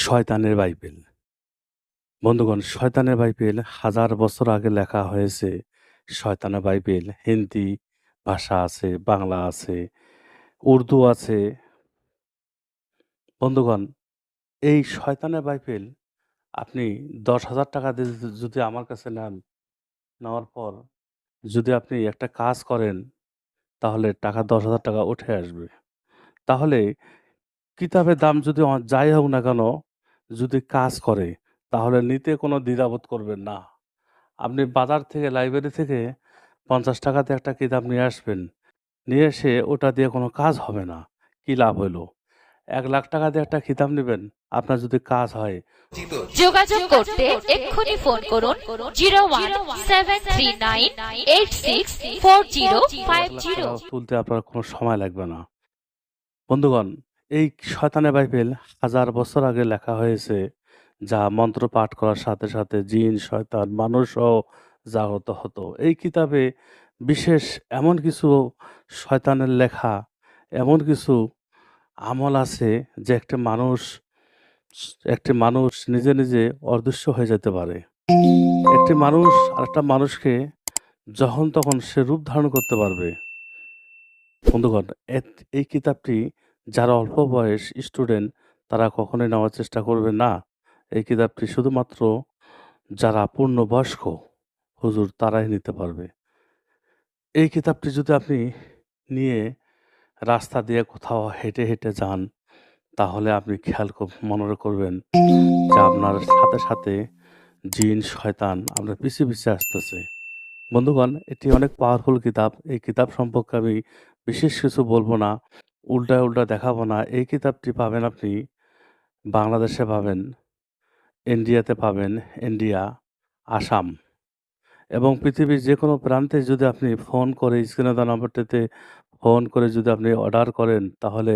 শয়তানের বাইবেল। বন্ধুগণ, শয়তানের বাইবেল হাজার বছর আগে লেখা হয়েছে। শয়তানের বাইবেল হিন্দি ভাষা আছে, বাংলা আছে, উর্দু আছে। বন্ধুগণ, এই শয়তানের বাইবেল আপনি ৳১০,০০০ দিয়ে যদি আমার কাছে নেন, নেওয়ার পর যদি আপনি একটা কাজ করেন, তাহলে টাকা ৳১০,০০০ উঠে আসবে। তাহলে কিতাবের দাম যদি যাই হোক না কেন, যদি কাজ করে, তাহলে নিতে কোনো দ্বিধাবোধ করবেন না। আপনি বাজার থেকে, লাইব্রেরি থেকে ৳৫০ দিয়ে একটা কিতাব নিয়ে আসবেন। নিয়ে এসে ওটা দিয়ে কোনো কাজ হবে না। কি লাভ হইল? ৳১,০০,০০০ দিয়ে একটা কিতাব নিবেন, আপনার যদি কাজ হয় যোগাযোগ করতে এক্ষুনি ফোন করুন zero one seven three nine eight six four zero five zero তুলতে আপনার কোনো সময় লাগবে না। বন্ধুগণ, এই শয়তানের বাইবেল হাজার বছর আগে লেখা হয়েছে, যা মন্ত্র পাঠ করার সাথে, সাথে জিন, শয়তান, মানুষও জাগ্রত হতো। এই কিতাবে বিশেষ এমন কিছু শয়তানের লেখা, এমন কিছু আমল আছে যে একটি মানুষ একটি মানুষ নিজে, নিজে অদৃশ্য হয়ে যেতে পারে। একটি মানুষ আরেকটা মানুষকে যখন তখন সে রূপ ধারণ করতে পারবে। বন্ধুগণ, এই কিতাবটি যারা অল্প বয়স স্টুডেন্ট তারা কখনোই নেওয়ার চেষ্টা করবে না। এই কিতাবটি শুধুমাত্র যারা পূর্ণবয়স্ক হুজুর তারাই নিতে পারবে। এই কিতাবটি যদি আপনি নিয়ে রাস্তা দিয়ে কোথাও হেঁটে, হেঁটে যান, তাহলে আপনি খেয়াল মনে করবেন যে আপনার সাথে, সাথে জিন, শয়তান আপনার পিছিয়ে পিছিয়ে আসতেছে। বন্ধুগণ, এটি অনেক পাওয়ারফুল কিতাব। এই কিতাব সম্পর্কে আমি বিশেষ কিছু বলব না। উল্টায়, উল্টা দেখাবো না। এই কিতাবটি পাবেন আপনি বাংলাদেশে পাবেন, ইন্ডিয়াতে পাবেন, ইন্ডিয়া, আসাম এবং পৃথিবীর যে কোনো প্রান্তে যদি আপনি ফোন করে স্ক্রিনে দেওয়া নম্বরটিতে ফোন করে যদি আপনি অর্ডার করেন, তাহলে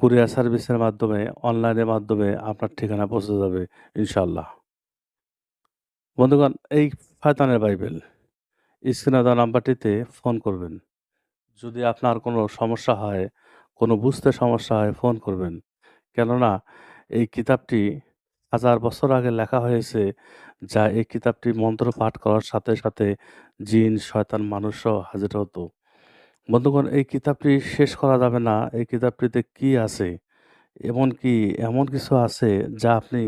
কুরিয়ার সার্ভিসের মাধ্যমে, অনলাইনের মাধ্যমে আপনার ঠিকানা পৌঁছে যাবে ইনশাল্লাহ বন্ধুগণ, এই ফায়তানের বাইবেল স্ক্রিনে দেওয়া নাম্বারটিতে ফোন করবেন। যদি আপনার কোনো সমস্যা হয়, কোনো বুঝতে সমস্যা হয় ফোন করবেন। কেননা এই কিতাবটি হাজার বছর আগে লেখা হয়েছে, যা এই কিতাবটি মন্ত্র পাঠ করার সাথে, সাথে জিন, শয়তান, মানুষও হাজির হতো। বন্ধুগণ, এই কিতাবটি শেষ করা যাবে না। এই কিতাবটিতে কি আছে? এমনকি এমন কিছু আছে যা আপনি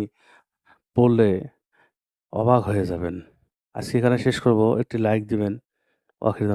পড়লে অবাক হয়ে যাবেন। আজকে এখানে শেষ করব। একটি লাইক দিবেন। ওয়াখির